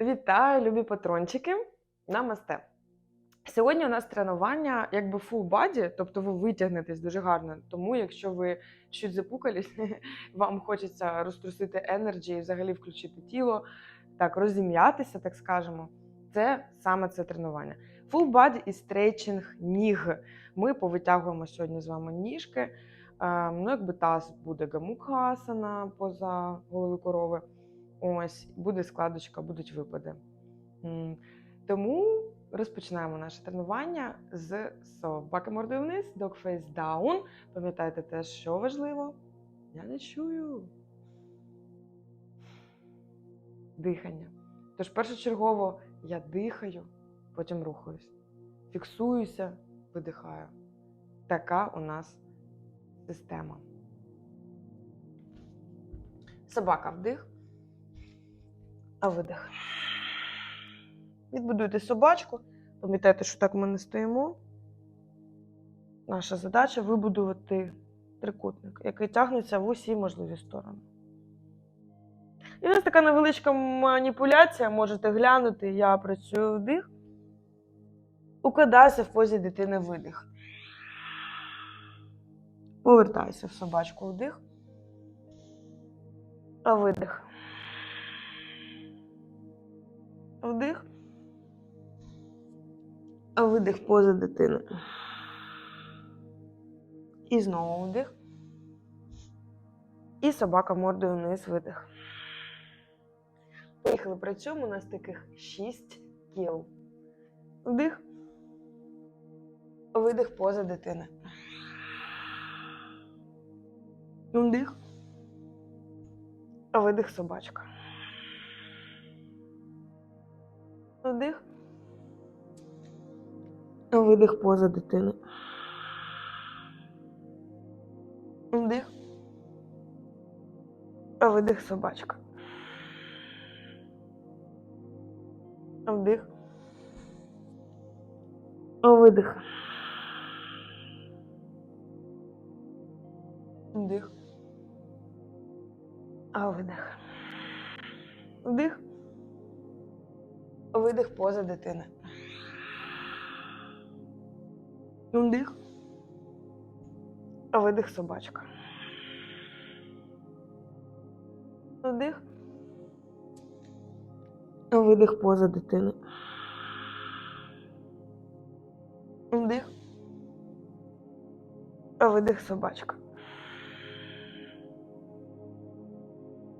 Вітаю, любі патрончики! Намасте! Сьогодні у нас тренування якби full body, тобто ви витягнетесь дуже гарно. Тому, якщо ви чуть запукались, вам хочеться розтрусити енерджі і взагалі включити тіло, так розім'ятися, так скажемо. Це саме це тренування. Full body і стретчинг ніг. Ми повитягуємо сьогодні з вами ніжки. Е, Ну, якби таз буде гамукхасана поза голови корови. Ось буде складочка, будуть випади. Тому розпочинаємо наше тренування з собаки мордою вниз, dog face down. Пам'ятайте те, що важливо. Я не чую. Дихання. Тож першочергово я дихаю, потім рухаюсь. Фіксуюся, видихаю. Така у нас система. Собака вдих а видих. Відбудуйте собачку. Пам'ятайте, що так ми не стоїмо. Наша задача вибудувати трикутник, який тягнеться в усі можливі сторони. І нас така невеличка маніпуляція, можете глянути, я працюю вдих, укладаюся в позі дитини видих. Повертаюся в собачку вдих, а видих. Вдих. Видих поза дитини. І знову вдих. І собака мордою вниз видих. Поїхали працюємо. У нас таких 6 кіл. Вдих. Видих поза дитини. Вдих. Видих собачка. Вдих. Видих поза дитини. Вдих. Видих собачка. Вдих. Видих. Вдих. Видих. Вдих. Видих поза дитини. Вдих. Видих собачка. Вдих. Видих поза дитини. Вдих. Видих собачка.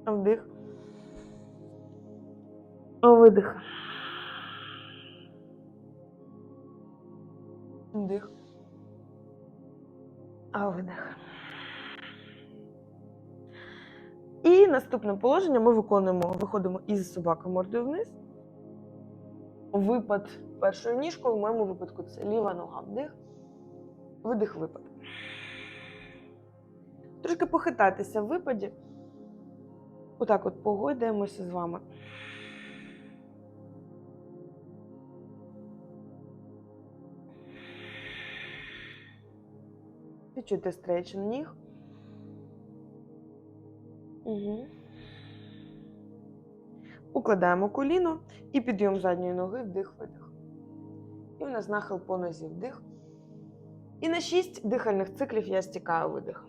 Вдих. Видих. Вдих. А видих. І наступне положення ми виконуємо, виходимо із собакою мордою вниз. Випад першою ніжкою, в моєму випадку це ліва нога вдих, видих випад. Трошки похитатися в випаді. Отак от погойдаємося з вами. Відчуйте стрейчин ніг. Угу. Укладаємо коліно і підйом задньої ноги, вдих-видих. І у нас нахил по нозі вдих. І на 6 дихальних циклів я стікаю видих.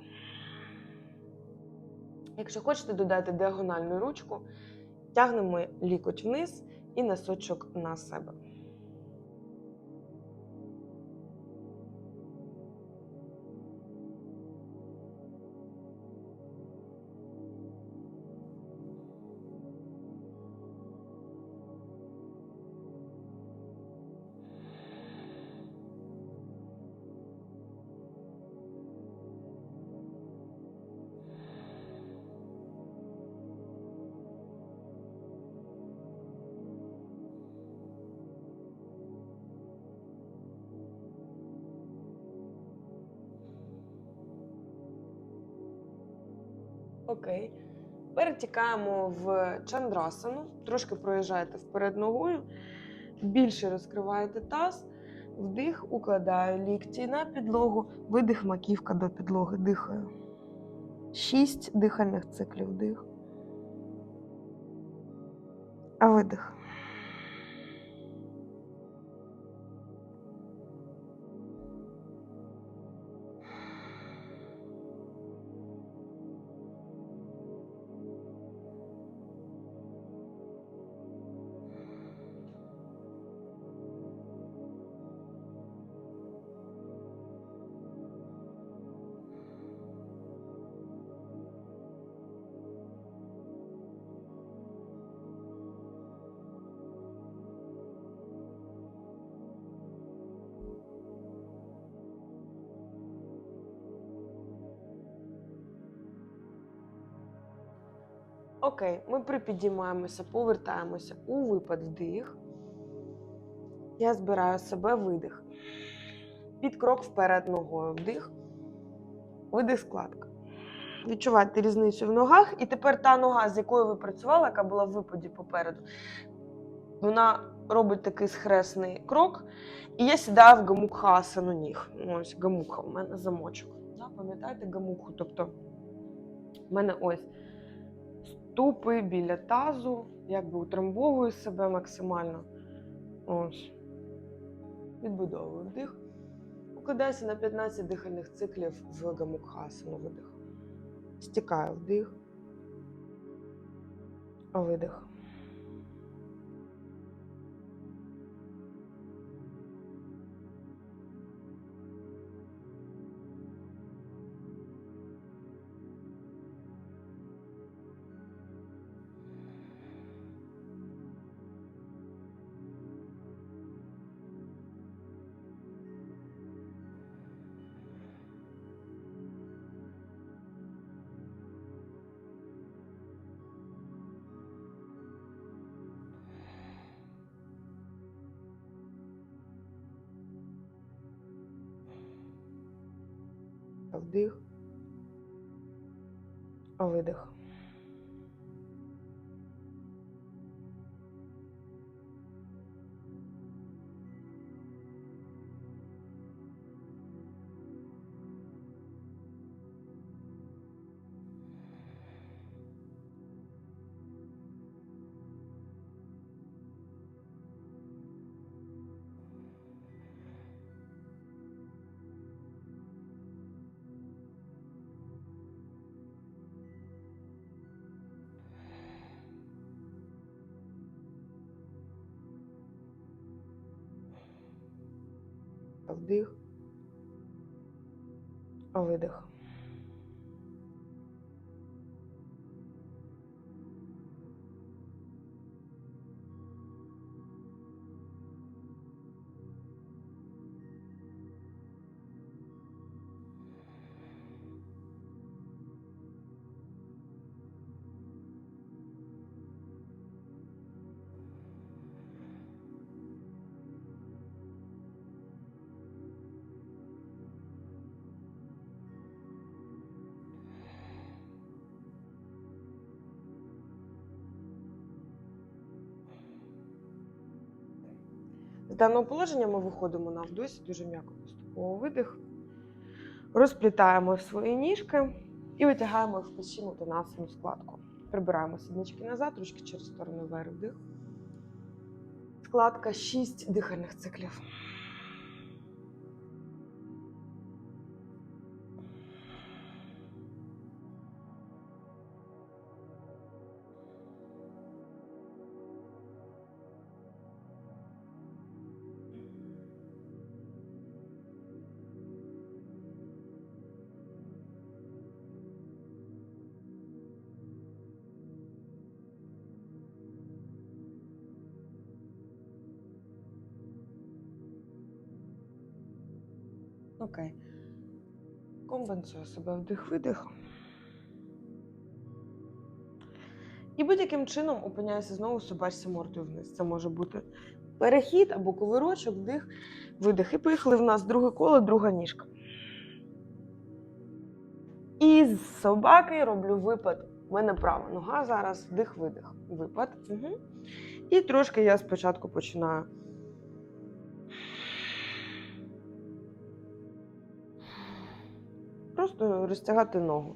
Якщо хочете додати діагональну ручку, тягнемо лікоть вниз і носочок на себе. Окей. Перетікаємо в чандрасану, трошки проїжджаєте вперед ногою, більше розкриваєте таз, вдих, укладаю лікті на підлогу, видих маківка до підлоги, дихаю. Шість дихальних циклів вдих. А видих. Окей, ми припідіймаємося, повертаємося у випад вдих. Я збираю себе видих. Під крок вперед ногою. Вдих. Видих складка. Відчувайте різницю в ногах. І тепер та нога, з якою ви працювали, яка була в випаді попереду, вона робить такий схресний крок. І я сідаю в гамукхасану ніг. Ось гамуха, у мене замочок. Пам'ятаєте гамуху? Тобто в мене ось ступи біля тазу, якби утрамбовую себе максимально. Ось. Відбудовую вдих. Укладаюся на 15 дихальних циклів в гамукхасану видих. Стікаю вдих. Видих. Вдих. Видих. Вдих. Видих. Даного положення ми виходимо на вдосі, дуже м'яко поступово видих. Розплітаємо свої ніжки і витягаємо їх в плечі та складку. Прибираємо сіднички назад, ручки через сторону вверх вдих. Складка 6 дихальних циклів. Окей. Компенсую себе вдих-видих. І будь-яким чином опиняюся знову собачці мордою вниз. Це може бути перехід або ковирочок, вдих, видих. І поїхали в нас друге коло, друга ніжка. І з собаки роблю випад. У мене права нога зараз, вдих-видих. Випад. Угу. І трошки я спочатку починаю. Просто розтягати ногу,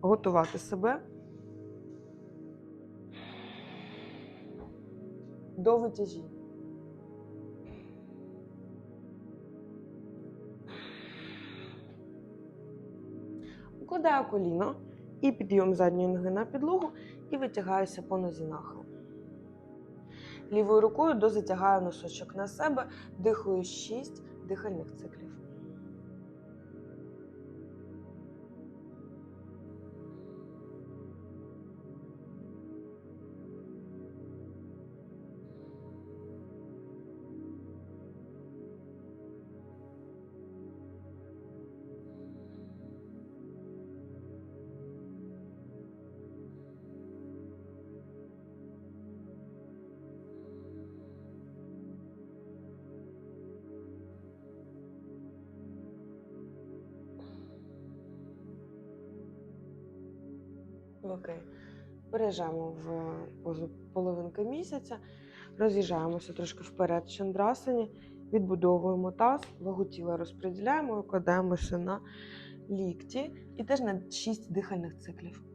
готувати себе до витяжіння. Укладаю коліно і підйом задньої ноги на підлогу і витягаюся по нозі нахил. Лівою рукою дозатягаю носочок на себе, дихаю 6 дихальних циклів. Окей. Переїжджаємо в половинки місяця, роз'їжджаємося трошки вперед в чандрасані, відбудовуємо таз, вагу тіла розподіляємо, кладаємося на лікті і теж на 6 дихальних циклів.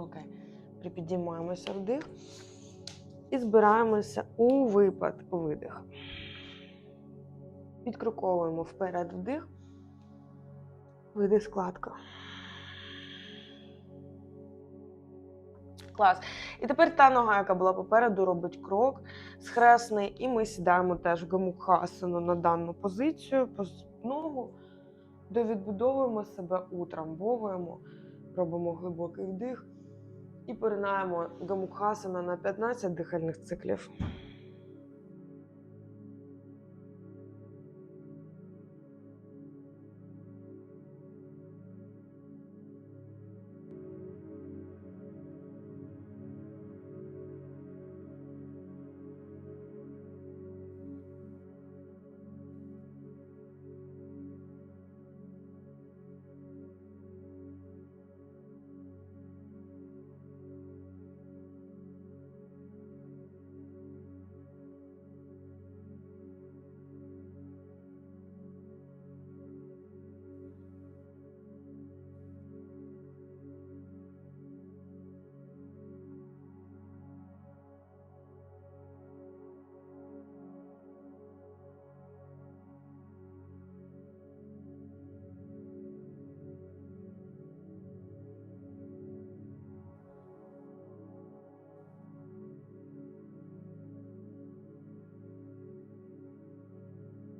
Окей. Припідіймаємося вдих і збираємося у випад видих. Підкруковуємо вперед вдих, видих складка. Клас. І тепер та нога, яка була попереду, робить крок схресний, і ми сідаємо теж в гамукхасану на дану позицію, ногу, довідбудовуємо себе, утрамбовуємо, робимо глибокий вдих і поринаємо гамукхасана на 15 дихальних циклів.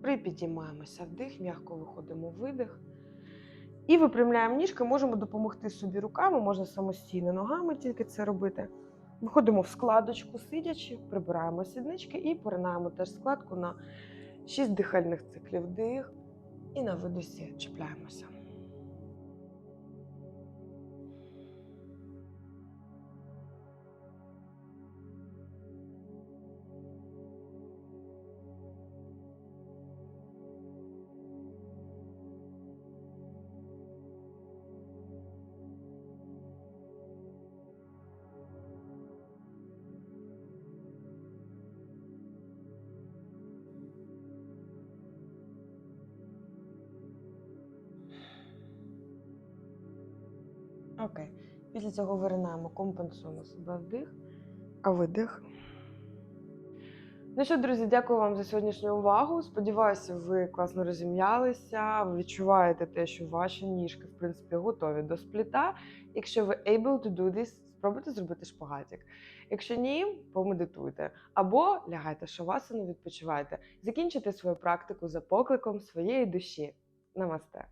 Припідіймаємося вдих, м'яко виходимо видих. І випрямляємо ніжки, можемо допомогти собі руками, можна самостійно ногами тільки це робити. Виходимо в складочку сидячи, прибираємо сіднички і поринаємо теж складку на 6 дихальних циклів. Дих і на видосі чіпляємося. Окей. Після цього виринаємо, компенсуємо себе вдих, а видих. Ну що, друзі, дякую вам за сьогоднішню увагу. Сподіваюся, ви класно розім'ялися. Ви відчуваєте те, що ваші ніжки, в принципі, готові до спліта. Якщо ви able to do this, спробуйте зробити шпагатик. Якщо ні, помедитуйте або лягайте шавасану, відпочивайте. Закінчите свою практику за покликом своєї душі. Намасте.